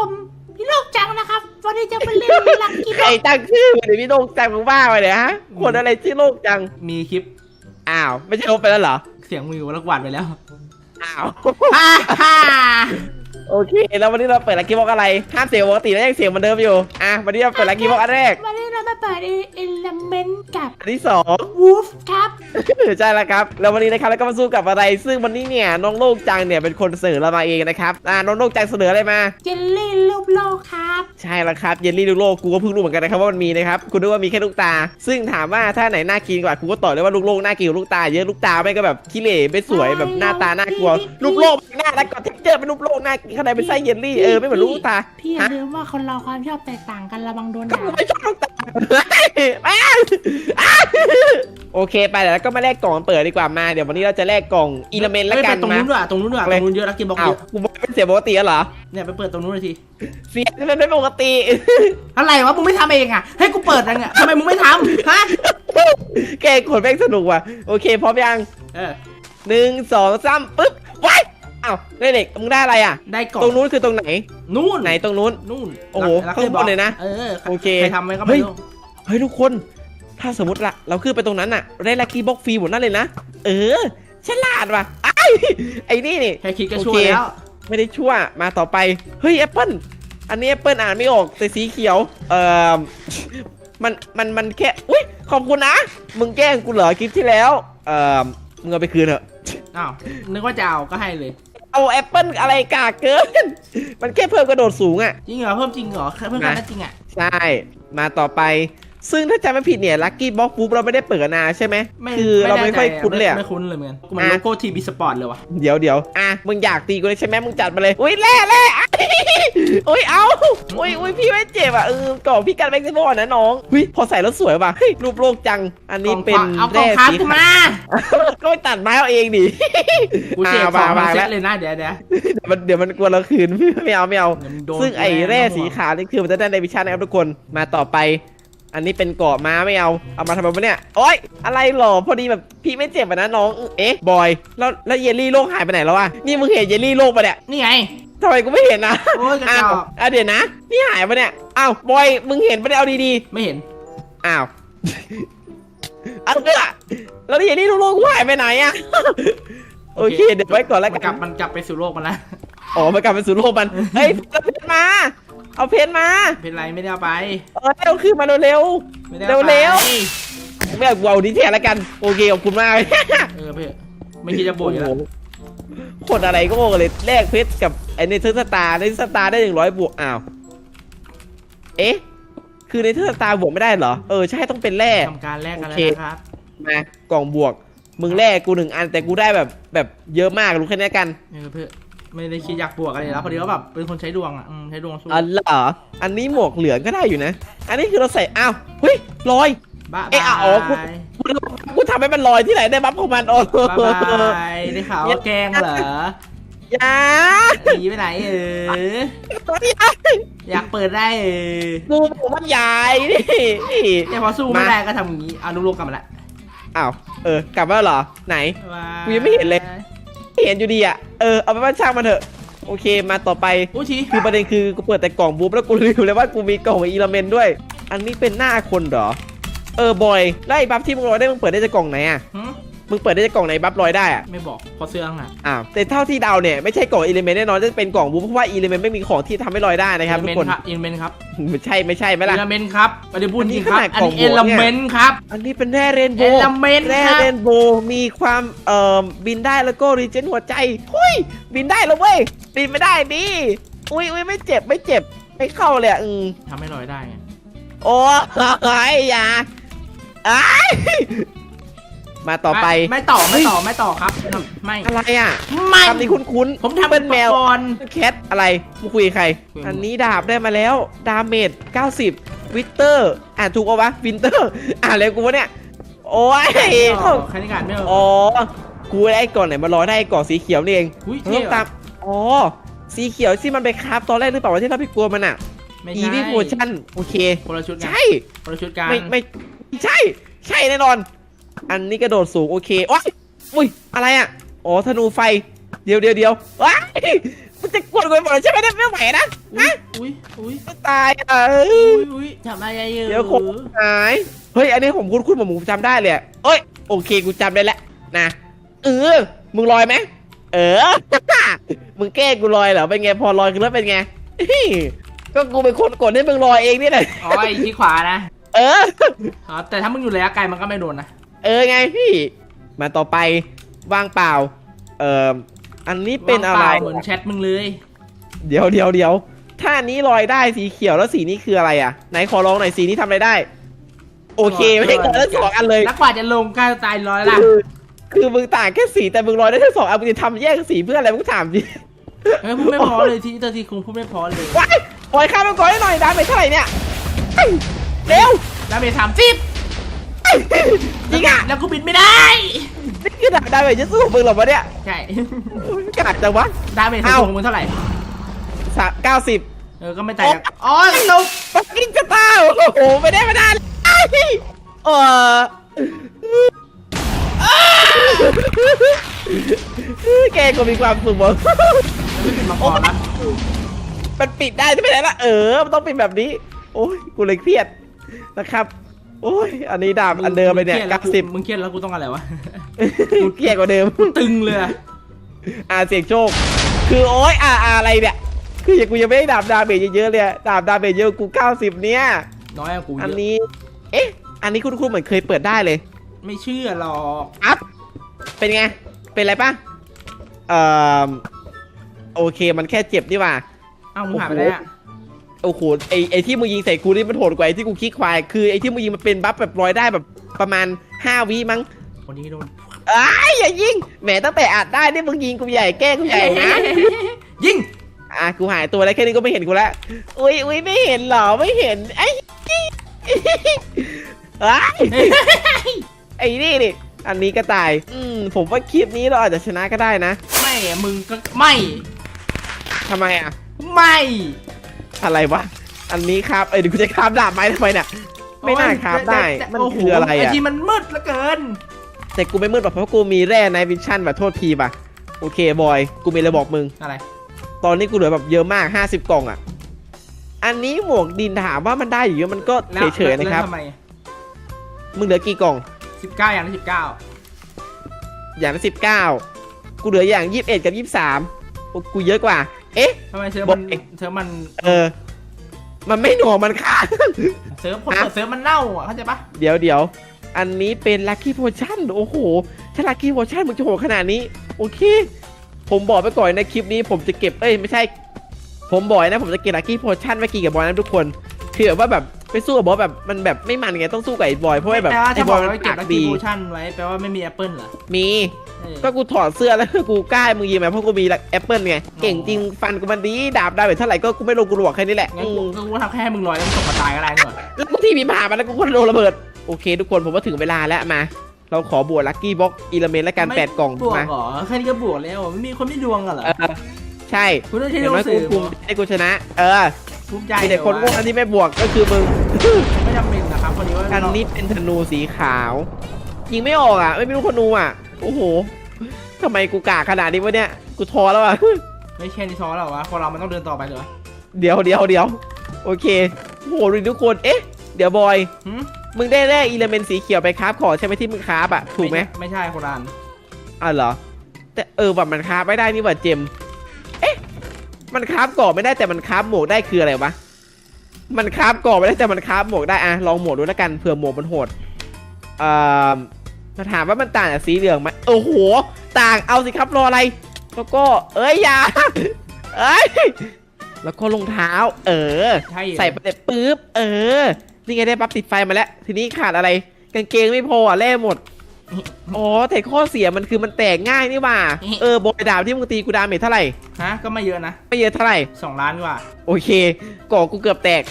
ผมพี่โลกจังนะครับวันนี้จะมาเล่นลักกี้บ็ใครอกตั้งชื่อเหมือนพี่โลกจังมึงบ้าไปเลยฮะคนอะไรชื่อโลกจัง มีคลิปอ้าว ไม่ใช่ลบไปแล้วเหรอ เสียงวิวแล้วกวาดไปแล้วอ้าว ฮ่าฮ่าโอเค แล้ววันนี้เราเปิดลักกี้บ็อกอะไรห้ามเสียงปกติแล้วยังเสียงเหมือนเดิมอยู่ อะ วันนี้เราเปิดลักกี้บ็อกอันแรกวันนี้เรา มาเปิดเอลเมนต์กับอันที่สองวูฟครับ ใช่แล้วครับ แล้ววันนี้นะครับเราก็มาสู้กับอะไร ซึ่งวันนี้เนี่ยน้องโลกจังเนี่ยเป็นคนเสนอเรามาเองนะครับ อ่าน้องโลกจังเสนออะไรมา เจลลี่รูปโลกครับ ใช่แล้วครับเยลลี่ลูกโลก กูก็เพิ่งรู้เหมือนกันนะครับว่ามันมีนะครับกูนึกว่ามีแค่ลูกตา ซึ่งถามว่าถ้าไหนน่ากินกว่า กูก็ตอบเลยว่าลูกโลกน่ากินกว่าลูกตา เยอะ ลูกตาไม่ก็แบบขี้เหร่ไม่สวยแบบหน้าตาน่ากลัว ลูกโลกมันน่ารักกว่าเท็กเจอร์เป็นลูกโลกน่ากินข้างในเป็นไส้เยลลี่ เออไม่เหมือนลูกตา พี่อย่าลืมว่าคนเราความชอบแตกต่างกันระวังโดนด่ากูไม่ชอบลูกตาอ้าวอ้าวโอเคไปเดี๋ยวก็มาแลกกล่องเปิดดีกว่ามา เดี๋ยววันนี้เราจะแลกกล่องอิเลเมนต์ละกัไปนตรงนู้นด้วยตรงนู้นด้วยตรงนู้นเยอะลักกี้บ็อกเยอะกูบอกเป็นเสียปกติเหรอ เนี่ยไปเปิดตรงนู้นเลยทีเสียงมันไม่ปกติ อะไรวะมึงไม่ทำเองอะ ให้กูเปิดยังไงทำไมมึงไม่ทำฮะแกขนแม่งสนุกว่ะ โอเคพร้อมยัง เออหนึ่งสองสามปึ๊บว้ายอ้าวเด็กมึงได้อะไรอะ ได้กล่อง ตรงนู้นคือตรงไหน นู่น ไหนตรงนู้น นู่น โอ้โหข้างบนเลยนะ เออ โอเคใครทำไว้ก็ไม่ยรู้ ฮ้ยทุกคน ถ้าสมมติละเราขึ้นไปตรงนั้นอะได้ลัคกี้บ็อกฟรีหมดนั่นเลยนะ เออฉลาดว่ะไอ้ายไอ้นี่นี่แค่คิดก็โอเคช่วยแล้วไม่ได้ชั่วมาต่อไป เฮ้ยแอปเปิลอันนี้แอปเปิลอ่านไม่ออกแต่สีเขียว เอ่อมันมันมันแค่อุ้ยขอบคุณนะ มึงแกล้งกูเหรอคลิปที่แล้ว เอ่อมึงเอาไปคืนเถอะอ้าวนึกว่าจะเอาก็ให้เลย เอาแอปเปิลอะไรกากเกิน มันแค่เพิ่มกระโดดสูงอะ จริงเหรอเพิ่มจริงเหรอเพิ่มกันได้จริงอะ ใช่ มาต่อไป ซึ่งถ้าจำไม่ผิดเนี่ยลัคกี้บ็อกปุ๊บเราไม่ได้เปิดนานใช่ไหมไม่คือเราไม่ค่อยคุ้นเลยอะไม่คุ้นเลยเหมือนกันกูเหมันอะโลโก้ทีบีสปอร์ตเลยวะเดี๋ยวเดี๋ยวอะมึงอยากตีกูเลยใช่ไหมมึงจัดมาเลยอุ้ยแร่แร่อะอุ้ยเอาอุ้ยอุ้ยพี่ไม่เจ็บอะเออก่อนพี่กันแม็กซิโมนะน้องอุ้ยพอใส่แล้วสวยว่ะเฮ้ยรูปโลกจังอันนี้เป็นเอากล่อแร่งคราฟสีกูขาวมาก็ไปตัดไม้เอาเองดิกูเสียอะสองวางเซแล้ตวเลยนะเดี๋ยวเดี๋ยวเดี๋ยวมันเดี๋ยวมันกลัวเราคืนไม่เอาไม่เอาเดี๋ยวมึงโดนซึ่งไอ้กูแร่น่สีขาวนี่คือมันจะได้ในวิชานะครับทุกคนมาต่อไป อันนี้เป็นเกาะม้าไม่เอา เอามาทำไมวะเนี่ย โอ๊ย อะไรหรอ พอดีแบบพี่ไม่เจ็บอะนะน้อง เอ๊ะ บอย แล้วแล้วเยลลี่โลกหายไปไหนแล้ววะ นี่มึงเห็นเยลลี่โลกปะเนี่ย นี่ไงทำไมกูไม่เห็นนะโอ้ยกระจอ้าอวกอะเดี๋ยวนะ นี่หายปะเนี่ย อ้าว บอย มึงเห็นปะเนี่ยเอาดีไม่เห็น ๆ อ้าว เอาเถอะแล้วเยลลี่โลกกูหายไปไหนอะ โอเค เดี๋ยวไว้ก่อนแล้วมันกกัลันบมันกลับไปสู่โลกมันละอ๋อมันกลับไปสู่โลกมัน เฮ้ยเอาเพชรมา เอาเพชรมา เป็นไรไม่ได้เอาไป เออเร็วขึ้นมาเร็วไม่ได้อาไปเร็วๆไม่เอากูเอาดีเทลแล้วกัน โอเคขอบคุณมากเออเพื่อไม่คิดจะบ่นอยู่แล้วโอ้โหคนอะไรก็โง่กันเลยแลกเพชรกับไอ้ในเทอร์สตาร์ในเทอร์สตาร์ได้หนึ่งร้อยบวกอ้าว เอ๊ะ คือในเทอร์สตาร์บวกไม่ได้เหรอ เออใช่ต้องเป็นแร่ทำการแลกกันแล้วโอเคนะครับ มากล่องบวก มึงแลกกูหนึ่งอันแต่กูได้แบบแบบเยอะมากรู้แค่นี้กันเออเพื่อ ไม่ได้คิดอยากบวกอะไรแล้วพอดีว่าแบบเป็นคนใช้ดวงอะอืมใช้ดวงสู้อันเหรออันนี้หมวกเหลืองก็ได้อยู่นะ อันนี้คือเราใส่อ้าวเฮ้ยลอย บ้าเอ๊ะอะอ๋อกูกูกูทำให้มันลอยที่ไหนได้บัฟของมันโอ้โหบายบายได้ข่าวว่าแกล้งเหรออย่าหนีไปไหนเอออยากเปิดได้เออกูผมมันใหญ่นี่นี่แต่พอสู้ไม่ได้ก็ทำอย่างนี้เอาลูกๆกลับมาละอ้าวเออกลับมาแล้วเหรอไหนบายกูยังไม่เห็นเลยไม่ เห็นอยู่ดีอะ เออ เอาไปบ้านช่างมันเถอะ โอเค มาต่อไป โอ้ชีคือประเด็นคือกูเปิดแต่กล่องบูบแล้วกูลืมเลยว่ากูมีกล่องอีลาเมนด้วย อันนี้เป็นหน้าคนเหรอ เออบอย แล้วไอ้บัฟที่มึงลอยได้มึงเปิดได้จากกล่องไหนอะหึ มึงเปิดได้จากกล่องไหนบัฟลอยได้อะไม่บอกพอเสื้อข้างหลังอ้าวแต่เท่าที่เดาเนี่ยไม่ใช่กล่องอีเลเมนต์แน่นอนจะเป็นกล่องบูเพราะว่าอีเลเมนต์ไม่มีของที่ทำให้ลอยได้นะครับทุกคนอินเมนครับไม่ใช่ไม่ใช่ไหมอิล่ะนเมนครับไม่ได้พูดจริงครับ อัอันนนี้นี้ขเอนาดกล่องลบวกเนี่ย เมนครับ อันนี้เป็นแร่เรนโบเอว์ลเมนแร่ครับ เรนโบว์มีความเอ่อบินได้แล้วก็รีเจนหัวใจหุยบินได้แล้วเว้ยบินไม่ได้ดิอุ้ยอุ้ยไม่เจ็บไม่เจ็บไม่เข้าเลยอะอืมทำให้ลอยได้ไงโอ้ยอย่าอ้าย มาต่อไป ม่ไม่ต่อไม่ต่อไม่ต่อครับไม่อะไรอะไม่คำนี้คุ้นๆผมทำเป็นแมวอุปกรณ์แคทอะไรมึงคุยกับใคร คุยกับอันนี้ดาบได้มาแล้ว ดาเมจ 90 วิเตอร์ อ่านถูกปะวะ วินเตอร์ อ่านอะไรกูวะเนี่ย โอ้ยต่อใครนิการไม่เอาอ๋อ กูได้ไอ้ก่อนไหนมารอได้ไอ้ก่อนสีเขียวนี่เองอุ้ยเพิ่เท่มตามอ๋อ สีเขียวที่มันไปคราฟตอนแรกหรือเปล่าวะที่เราไปกลัวมันอะ ไม่อีใช่วิโพชั่น โอเค คนละชุดกันใช่ คนละชุดกันไม่ไม่ไม่ใช่ ใช่แน่นอน อันนี้กระโดดสูงโอเคโอ้ยอุ้ยอะไรอะอ๋อธนูไฟ เดี๋ยวเดี๋ยวเดี๋ยวว้ายมันจะกดกูไปหมดเลยใช่ไหมเนี่ยไม่ไหวนะฮะอุ้ยอุ้ยตายอะอุ้ยอุ้ยทำอะไรอยู่เดี๋ยวผมหายเฮ้ยอันนี้ผมคุ้นๆผมผมจำได้เลยอะเอ้ยโอเคกูจำได้แล้วนะเออมึงลอยไหมเออ มึงแกล้งกูลอยเหรอเป็นไงพอลอยขึ้นแล้วเป็นไงก็กูเป็นคนกดให้มึงลอยเองนี่แหละอ๋อไอ้ที่ขวานะเอออ๋อแต่ถ้ามึงอยู่ระยะไกลมันก็ไม่โดนนะ เออไงพี่ มาต่อไปว่างเปล่า เอ่ออันนี้เป็นอะไร ว่างปล่าเหมือนแชทมึงเลย เดี๋ยวเดี๋ยวเดี๋ยวถ้าอันนี้ลอยได้สีเขียวแล้วสีนี้คืออะไรอะไหนขอลองหน่อยสีนี้ทำอะไรได้ โอเคไม่ให้กดทั้งสองอันเลยแล้วกว่าจะลงกล้าตายร้อยละคือคือมึงต่างแค่สีแต่มึงลอยได้ทั้งสองอันมึงจะทำแยกสีเพื่ออะไรมึงถามดิเฮ้ยพูดไม่พอเลยที่เตอร์ทีคงพูดไม่พอเลยว้ายปล่อยข้ามมันก่อนให้หน่อยดาเมจเท่าไหร่เนี่ยเฮ้ยเร็วดาเมจสามสิบเฮ้ย จริงอะแล้วกูบินไม่ได้ นี่คือดาเมจจะสู้กับมึงเหรอวะเนี่ยใช่ กาดจังวะ ดาเมจเอ้าของมึงเท่าไหร่ สามเก้าสิบเออ ก็ไม่ต่างจากอ๋อตกปักกิ้งจะตายโอ้โหไม่ได้ไม่ได้เลยเออแกก็มีความสุขมั้งไม่บินมาก่อนนะมันปิดได้ใช่ไหมล่ะเออ มันต้องเป็นแบบนี้ โอ้ยกูเลยเครียดนะครับ โอ้ย อันนี้ดาบอันเดิมเลยเนี่ยงครีดแล้เก้าวสิบมึงเครียดแล้วกูต้องอะไรวะ กูเครียดกว่าเดิม ตึงเลยอะอ่าเสียงโชค คือโอ้ยอ่าอ่าอะไรเนี่ย คืออย่างกูยังไม่ได้ดาบดาเมจเยอะๆเลยอะดาบดาเมจเยอะกู90เนี่ยน้อยกว่ากูเยอันอะนี้ เอ๊ะ อันนี้คุณคุณเหมือนเคยเปิดได้เลย ไม่เชื่อหรอกอัพเป็นไง เป็นไรปะเอ่อ โอเคมันแค่เจ็บนี่หว่า เอ้ามึงหายไปแล้วอะ โอ้โหไอไอที่มึงยิงใส่กูนี่มันโหดกว่าไอที่กูคลิกควายคือไอที่มึงยิงมันเป็นบัฟแบบลอยได้แบบประมาณ5วิมั้งคนนี้โดนอ้ายอย่ายิงแหมตั้งแต่อัดได้นี่มึงยิงกูใหญ่แกล้งกูใหญ่นะยิงอะกูหายตัวแล้วแค่นี้ก็ไม่เห็นกูแล้วอุ้ยอุ้ยไม่เห็นเหรอไม่เห็นไอ้ไอ้ยไอ้นี่ดิอันนี้ก็ตาย อืมผมว่าคลิปนี้เราอาจจะชนะก็ได้นะ ไม่อะมึงก็ไม่ทำไมอะ ไม่ อะไรวะ อันนี้ครับ เอ้ยเดี๋ยวกูจะคราบดาบไม้ทำไมเนี่ย ไม่น่าคราบได้ แต่มันโโหคืออะไรไออะที่มันมืดเหลือเกิน แต่กูไม่มืดหรอกเพราะกูมีแร่ในวิชั่นแบบโทษทีป่ะ โอเคบอย กูมีอะไรบอกมึง อะไร ตอนนี้กูเหลือแบบเยอะมาก 50 กล่องอะ อันนี้หมวกดินถามว่ามันได้อยู่เยอะมันก็แล้วเฉยๆนะครับ แล้วทำไมมึงเหลือกี่กล่อง สิบเก้าอย่างละสิบเก้าอย่างละสิบเก้ากูเหลืออย่างยี่สิบเอ็ดกับยี่สิบสามกูเยอะกว่า เอ๊ะ ทำไมเซิร์ฟบมัอนกเซิร์ฟมันเออ มันไม่หน่วงมันขาดเซิร์ฟคนฮะเปิดเซิร์ฟมันเน่าอะเข้าใจปะเดี๋ยวเดี๋ยว อันนี้เป็นลัคกี้โพชั่น โอ้โห ถ้าลัคกี้โพชั่นมึงจะโหดขนาดนี้ โอเค ผมบอกไปก่อนในคลิปนี้ผมจะเก็บ เอ้ย ไม่ใช่ ผมบอกนะ ผมจะเก็บลัคกี้โพชั่นไว้กินกับบอยนะทุกคน คือแบบว่าแบบไปสู้กับบอสแบบมันแบบไม่มันไงต้องสู้กับไอ้บอยเพราะว่าแบบแปลว่าไอ้ถ้าบบออยกมันไว้เก็บปากลัคดี กี้โพชั่นไว้แปลว่าไม่มีแอปเปิลเหรอมีเออ ก็กูถอดเสื้อแล้วกูกล้าให้มึงยิงไหมเพราะกูมีแอปเปิลไงเก่งจริงฟันกูมันดีดาบดาบแบบเท่าไหร่ก็กูไม่ลงกูหลวกแค่นี้แหละงั้นอืกูมก็กูทำแค่ให้มึงลอยแล้วมึงตกมาตายก็ได้นี่หว่าแล้วกูที่มีผ่ามาแล้วกูก็โดนระเบิดโอเค ทุกคนผมว่าถึงเวลาแล้วมา เราขอบวกลัคกี้บ็อกอิเลเมนต์และกันไม่แปดกล่องบวกมาเหรอแค่นี้ก็บวกแล้วอะไม่มีคนไม่ดวงกันเหรอเออใช่คุณต้องใช้เห็ดนวงไหมสื่กูอภูมิให้กูชนะ เออภูมิใจมีแต่คนโง่อันที่ไม่บวกก็คือมึงไม่จำเป็นนะครับคนนี้ว่าอันนี้เป็นธนูสีขาวยิงไม่ออกอะ ไม่รู้ธนูอะ โอ้โหทำไมกูกากขนาดนี้วะเนี่ย กูท้อแล้วอะ ไม่แค่นี้ท้อแล้ววะคนเรามันต้องเดินต่อไปเหรอเดี๋ยวเดี๋ยวเดี๋ยวโอเคโอ้โหดูทุกคน เอ๊ะ เดี๋ยวบอยหืมมึงได้แร่อิเลเมนต์สีเขียวไปคราฟขอใช่ไหมที่มึงคราฟอะ ถูกไหมไม่ใช่คนละอันอะเหรอ แต่เออแบบมันคราฟไม่ได้นี่หว่าเจม เอ๊ะ มันคราฟก่อไม่ได้แต่มันคราฟหมวกได้คืออะไรวะ มันคราฟก่อไม่ได้แต่มันคราฟหมวกได้อะลองหมวกดูแล้วกันเผื่อหมวกมันโหดเอ่อ มาถามว่ามันต่างจากสีเหลืองไหมโอ้โห ต่างเอาสิครับรออะไร แล้วก็เอ้ยอย่าเอ้ยแล้วก็รองเท้า เออ ใช่ใส่ไปเสร็จปุ๊บเออนี่ไงได้ปั๊บติดไฟมาแล้ว ทีนี้ขาดอะไรกางเกงไม่พออะแล่หมดอ๋อแต่ข้อเสียมันคือมันแตกง่ายนี่หว่า เออบอยดาบที่มึงตีกูดาเมจเท่าไหร่ฮะก็ไม่เยอะนะ ไม่เยอะเท่าไหร่สองล้านกว่า โอเคก่อกูเกือบแตก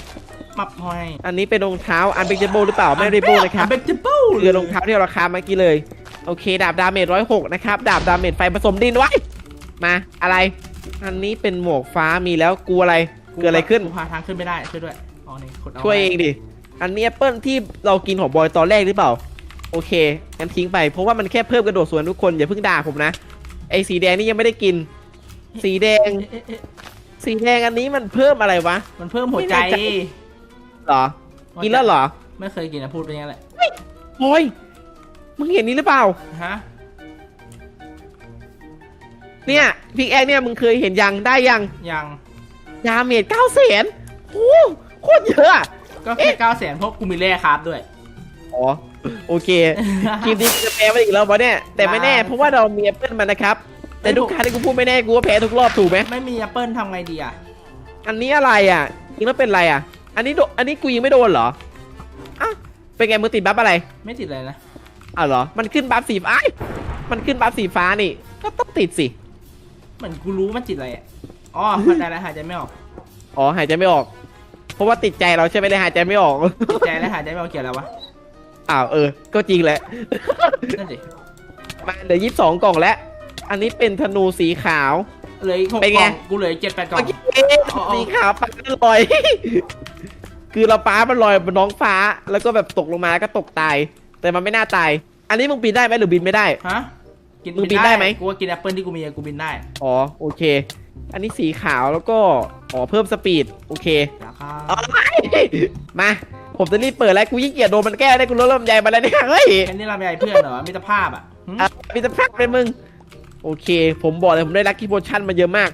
มับห้อยอันนี้เป็นรองเท้าอันเบเจโบหรือเปล่าไม่เบเจโบนะครับเบจิเบิลคือรองเท้าที่เราราคาเมื่อกี้เลย โอเค ดาบดาเมจร้อยหกนะครับ ดาบดาเมจไฟผสมดินไว้ มาอะไร อันนี้เป็นหมวกฟ้ามีแล้วกูอะไรเกิดอะไรขึ้นกูหาทางขึ้นไม่ได้ช่วยด้วยอ๋อนี่กดาช่วยเองดิอันนี้แอปเปิลที่เรากินของบอยตอนแรกหรือเปล่า โอเคงั้นทิ้งไปเพราะว่ามันแค่เพิ่มกระโดดสวนทุกคนอย่าเพิ่งด่าผมนะไอ้สีแดงนี่ยังไม่ได้กิน สีแดงเอ๊ะเอ๊ะสีแดงอันนี้มันเพิ่มอะไรวะ มันเพิ่มหัวใจไม่แน่ใจ เหรอ กินแล้วเหรอ ไม่เคยกินนะพูดไปอย่างนั้นแหละโอ้ยมึงเห็นนี้หรือเปล่า ฮะ เนี่ยพิกแอคเนี่ยมึงเคยเห็นยังได้ยัง ยังยาเมจเก้าแสนโอ้โคตรเยอะอะ ก็แค่เก้าแสนเพราะกูมีแร่คราฟด้วย อ๋อโอเคคลิปนี้จะแพ้ไปอีกแล้ววะเนี่ยแต่ไม่แน่ได้ เพราะว่าเรามีแอปเปิลมานะครับ แต่ทุกครั้งที่กูพูดไม่แน่กูก็แพ้ทุกรอบถูกไหมไม่มีแอปเปิลทำไงดีอะอันนี้อะไรอะยิงแล้วเป็นอะไรอะ อันนี้โดอันนี้กูยิงไม่โดนเหรออ้าวเป็นไงมึงติดบัฟอะไรไม่ติดเลยนะอ้าวเหรอ มันขึ้นบัฟสีฟ้าอ้ายมันขึ้นบัฟสีฟ้านี่ ก็ต้องติดสิ เหมือนกูรู้มันติดอะไรอะอ๋อเข้าใจแล้วหายใจไม่ออกอ๋อหายใจไม่ออก เพราะว่าติดใจเราใช่ไหมเลยหายใจไม่ออก ติดใจแล้วหายใจไม่ออกเกี่ยวอะไรวะอ้าวเออ ก็จริงแหละ นั่นดิมาเหลือยี่สิบสองกล่องแล้ว อันนี้เป็นธนูสีขาว เหลืออีกหกเป็นกไง ล่องกูเหลืออีกเจ็ดแปดกล่องเมื่อกี้ สีขาวปากมันลอย คือเราป้ามันลอยบนน้องฟ้า แล้วก็แบบตกลงมาแล้วก็ตกตาย แต่มันไม่น่าตาย อันนี้มึงบินได้ไหมหรือบินไม่ได้ ฮะกินมึงบินได้ไหม กูว่ากินแอปเปิลที่กูมีอะกูบินได้อ๋อโอเค อันนี้สีขาวแล้วก็อ๋อเพิ่มสปีดโอเคราคาเอาไปมา ผมจะรีบเปิดแล้วกูยิ่งเกลียดโดนมันแก้ได้กูลดลำใหญ่มาแล้วเนี่ยเฮ้ยแค่นี้เราไม่ใช่เพื่อนเหรอมิตรภาพอะหึอะมีแต่พักเลยมึง โอเค ผมบอกเลยผมได้ลัคกี้โพชั่นมาเยอะมาก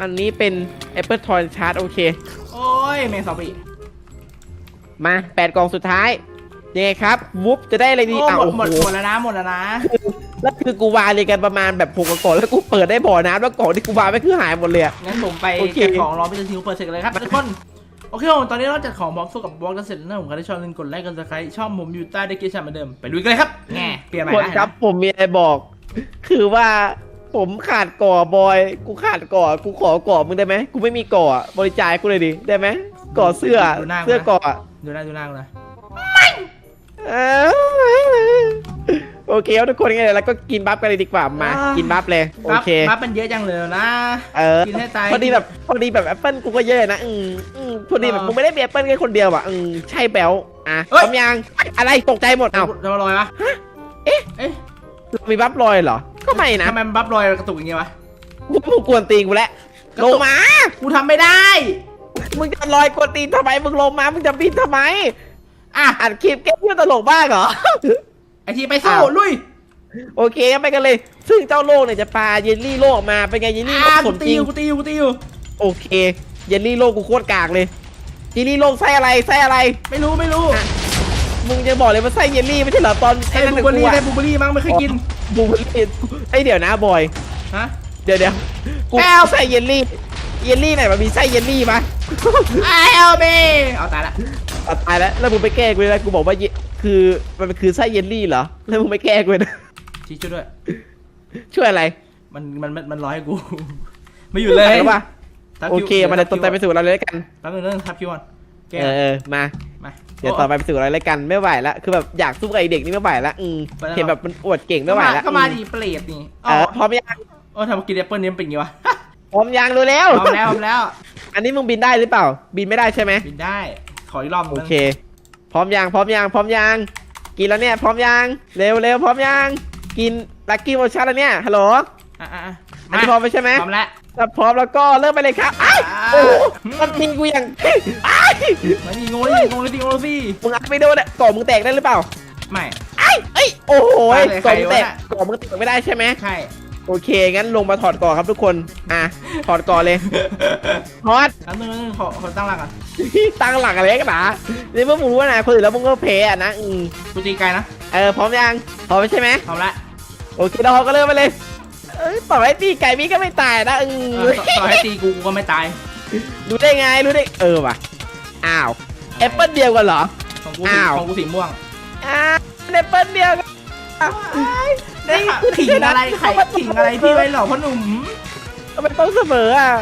อันนี้เป็น Apple Toy Chart โอเค โอ้ยเมงสองปีมาแปดกล่องสุดท้ายยังไงครับวุบจะได้อะไรดีโอ้อะหมดโอ้หมดโหหมดแล้วนะหมดแล้วนะแล้วคือกูวางเลยกันประมาณแบบหกกล่องแล้วกูเปิดได้บ่อน้ำแล้วกล่องที่กูวางไม่คือหายหมดเลยอะงั้นผมไปโอเคเก็บของรอไปจนถึงเปิดเสร็จกันเลยครับทุกคนโอเคผมตอนนี้เราจัดของบล็อกสู้กับบล็อกกันเสร็จแล้วนะผมก็ได้ชอบเล่นกดไลค์กันสักใครชอบผมอยู่ใต้เดสคริปชั่นเหมือนเดิมไปดูกันเลยครับแง่เปลี่ยนใหม่คนนะครับผมมีอะไรบอก คือว่า ผมขาดก่อบอย กูขาดก่อ กูขอก่อมึงได้ไหมกูไม่มีก่ออะบริจาคกูเลยดิได้ไหมก่อเสื้อดูหน้าเสื้อก่ออะดูหน้าดูหน้ากูนะเอ้าโอเคเอาทุกคนงั้นเดี๋ยวเราก็กินบัฟกันเลยดีกว่ามา กินบัฟเลยโอเคบัฟมันเยอะจังเลยนะ เออกินให้ตาย พอดีแบบพอดีแบบแอปเปิลกูก็เยอะนะอืมอืมพอดีแบบเออมึงไม่ได้มีแอปเปิลแค่คนเดียวอะอืมใช่แบลอะพเอ้ยร้อมยังอะไรตกใจหมดเอ้าจะมาลอยวะเอ๊ะ เอ๊ะเรามีบัฟลอยเหรอ ก็ไม่นะทำไมมันบัฟลอยกระตุกอย่างเงี้ยวะกูมึงกวนตีนกูแล้วกระลตุงกมากูทำไม่ได้ มึงจะลอยกวนตีนทำไม มึงลงมา มึงจะบินทำไม อะอัดคลิปแกเพื่อนตลกบ้างเหรอ ไอทีไปสู้อ้าวลุย โอเคงั้นไปกันเลย ซึ่งเจ้าโลกเนี่ยจะปาเยลลี่โลกออกมา เป็นไงเยลลี่โลอ่ากสกูมตีจริองยู่กูตีอยู่กูตีอยู่โอเค เยลลี่โลกกูโคตรกากเลยเยลลี่โลกไส้อะไรไส้อะไร ไม่รู้ไม่รู้อะ มึงจะบอกเลยว่าไส้เยลลี่ไม่ใช่เหรอตอนไอ้นั่นบูน่ะเบอรี่กูอะไอ้บูเบอรี่มั้งไม่เคยกินบูเบอรี่ไอยเดี๋ยวนะบอยฮะเดี๋ยวเดี๋ยวกูแก้วไส้เยลลี่เยลลี่ไหนมันมีไส้เยลลี่ปะไอเอลเบเอาตายละอะตายแล้วแล้วมึงไปแก้กูเลยนะกูบอกว่าเยคือมันคือไส้เยลลี่เหรอแล้วมึงไม่แก้กูเลยนะชี้ช่วยด้วยช่วยอะไร มันมันมันมันร้อยกู ไม่อยู่เลยหรือปะทับโอคิวเคมาเดี๋ยวต่อไปไปสู่เราเลยแล้วกันแป๊บนึงเรื่องทับคิวก่อน แกเออเออมามาเดี๋ยวต่อไปไปสู่อะไรแล้วกันไม่ไหวละคือแบบอยากสู้กับไอเด็กนี่ไม่ไหวละอืมไปแล้ว เห็นแบบมันอวดเก่งไม่ไหวละก็มาอืดีเปรตนี่เออพร้อมยังโอ้ทำกินแอปเปิลนี้มันเป็นไงวะพร้อมยังดูแล้ว พร้อมแล้วพร้อมแล้ว อันนี้มึงบินได้หรือเปล่า บินไม่ได้ใช่ไหมบินได้ ขออีกรอบหนึ่งโอเค พร้อมยังพร้อมยังพร้อมยังกินแล้วเนี่ย พร้อมยังเร็วเร็วพร้อมยังกินลักกี้โมชั่นแล้วเนี่ยฮัลโหลอะอะอะอันนี้พร้อมไปใช่ไหมพร้อมแล้ว ถ้าพร้อมแล้วก็เริ่มไปเลยครับอ้ายอ่าโอ้โหมันทิ้งกูอย่างอ้ายมาดิงงเลยงงเลยดิงงเลยสิมึงอัดไม่โดนเนี่ยก่อมึงแตกได้หรือเปล่า ไม่ไอ้เอ้ยโอ้โหตายเลยก่อมึงแตกใครวะน่ะก่อมึงแตกไม่ได้ใช่ไหมใช่โอเค งั้นลงมาถอดก่อนครับทุกคน อะ ถอดก่อนเลยถอดแป๊บนึงแป๊บนึงขอขอตั้งหลักก่อนตั้งหลักอะไรกันนะนี่เมื่อมึงรู้ว่านะคนอื่นแล้วมึงก็แพ้อะนะ อืมกูตีไกลนะ เออ พร้อมยัง พร้อมใช่ไหมพร้อมแล้วโอเคเราก็เริ่มไปเลย เอ้ยต่อให้ตีไก่พี่ก็ไม่ตายนะอืมเออต่อต่อให้ตีกูกูก็ไม่ตายรู้ได้ไงรู้ได้เออว่ะอ้าวแอปเปิลเดียวกันเหรอ ของกูสีอ้าว ของกูสีม่วง อ้าวแอปเปิลเดียวกันได้ค่ะขิงอะไรไข่ขิงอะไรพี่ไว้เหรอพ่อหนุ่มทำไมต้องเสมออะ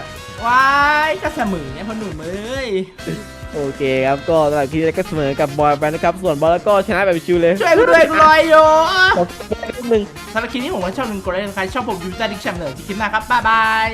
ว้ายก็เสมอเนี่ยพ่อหนุ่มเอ้ยโอเคครับ ก็สำหรับที่นี้ก็เสมอกับบอยไปนะครับ ส่วนบอลแล้วก็ชนะแบบชิวเลยช่วยกูด้วยกูลอยอยู่ขอนิ ดนึงสำหรับคลิปนี้ผมก็ชอบหนึ่งกดไลค์ใครชอบผมยูทูบดิชแชมป์เลยคลิปหน้าครับบ๊ายบาย